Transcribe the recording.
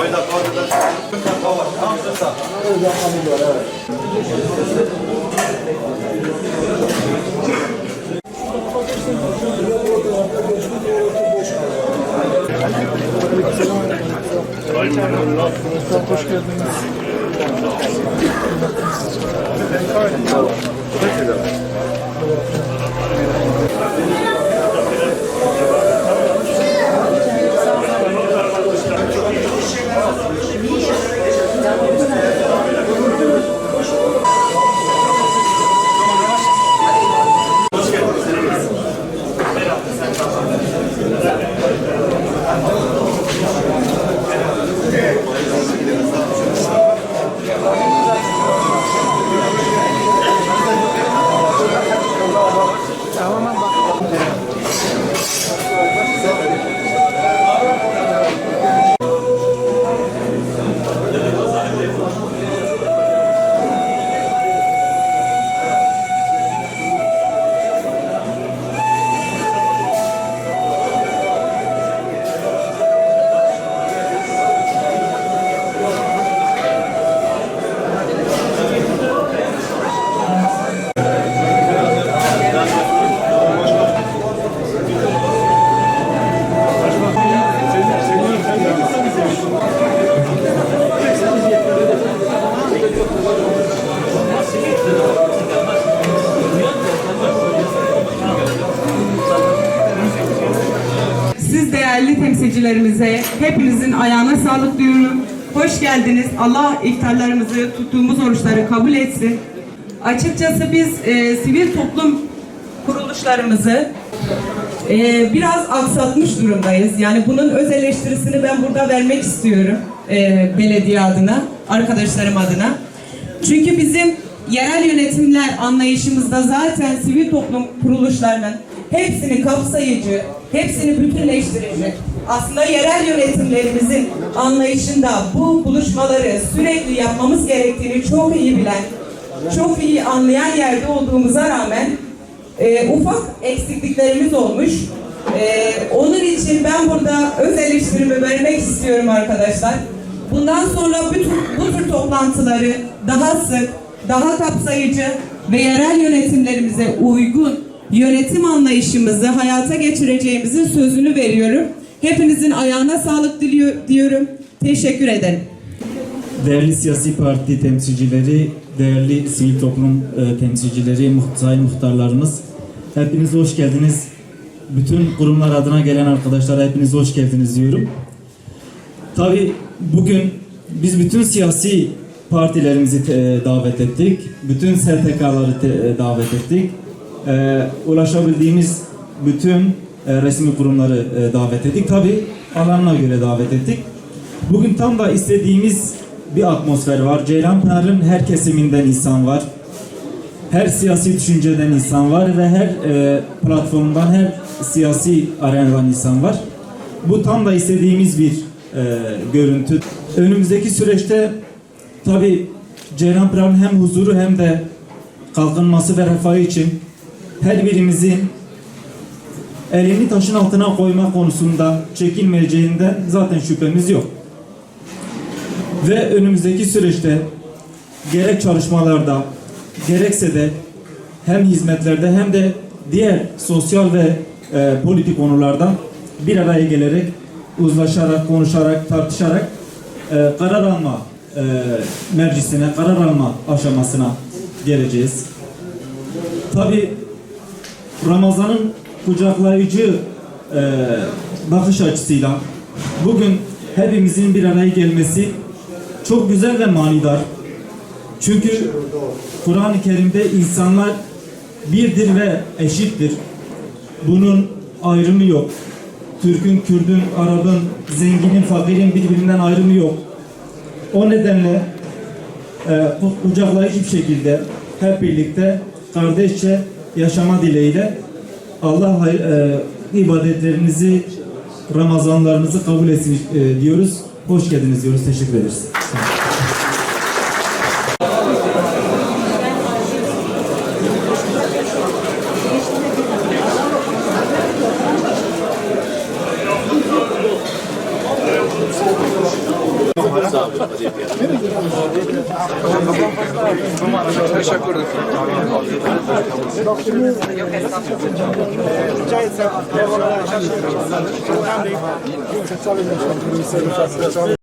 Hayda pardon. Tamam sağ. Siz temsilcilerimize hepinizin ayağına sağlık diyorum. Hoş geldiniz. Allah iftarlarımızı, tuttuğumuz oruçları kabul etsin. Açıkçası biz e, sivil toplum kuruluşlarımızı e, biraz aksatmış durumdayız. Yani bunun öz eleştirisini ben burada vermek istiyorum e, belediye adına, arkadaşlarım adına. Çünkü bizim yerel yönetimler anlayışımızda zaten sivil toplum kuruluşlarının hepsini kapsayıcı, hepsini bütünleştirici, aslında yerel yönetimlerimizin anlayışında bu buluşmaları sürekli yapmamız gerektiğini çok iyi bilen, çok iyi anlayan yerde olduğumuza rağmen e, ufak eksikliklerimiz olmuş. E, onun için ben burada öz eleştirimi vermek istiyorum arkadaşlar. Bundan sonra bütün bu tür toplantıları daha sık, daha kapsayıcı ve yerel yönetimlerimize uygun yönetim anlayışımızı hayata geçireceğimizin sözünü veriyorum. Hepinizin ayağına sağlık diliyor, diyorum. Teşekkür ederim. Değerli siyasi parti temsilcileri, değerli sivil toplum e, temsilcileri, sayın muhtarlarımız, hepiniz hoş geldiniz. Bütün kurumlar adına gelen arkadaşlara hepiniz hoş geldiniz diyorum. Tabi bugün biz bütün siyasi partilerimizi te- davet ettik. Bütün STK'ları e, davet ettik. E, ulaşabildiğimiz bütün e, resmi kurumları e, davet ettik. Tabi alanına göre davet ettik. Bugün tam da istediğimiz bir atmosfer var. Ceylanpınar'ın her kesiminden insan var. Her siyasi düşünceden insan var ve her e, platformdan, her siyasi arenadan insan var. Bu tam da istediğimiz bir e, görüntü. Önümüzdeki süreçte tabi Ceylanpınar'ın hem huzuru hem de kalkınması ve refahı için her birimizin elini taşın altına koyma konusunda çekinmeyeceğinden zaten şüphemiz yok. Ve önümüzdeki süreçte gerek çalışmalarda gerekse de hem hizmetlerde hem de diğer sosyal ve e, politik konularda bir araya gelerek uzlaşarak, konuşarak, tartışarak e, karar alma e, meclisine, karar alma aşamasına geleceğiz. Tabi Ramazan'ın kucaklayıcı e, bakış açısıyla bugün hepimizin bir araya gelmesi çok güzel ve manidar. Çünkü Kur'an-ı Kerim'de insanlar birdir ve eşittir. Bunun ayrımı yok. Türk'ün, Kürd'ün, Arap'ın, zenginin, fakirin birbirinden ayrımı yok. O nedenle e, kucaklayıcı bir şekilde hep birlikte kardeşçe yaşama dileğiyle Allah e, ibadetlerinizi, Ramazanlarınızı kabul etsin e, diyoruz. Hoş geldiniz diyoruz. Teşekkür ederiz. Teşekkür ederim.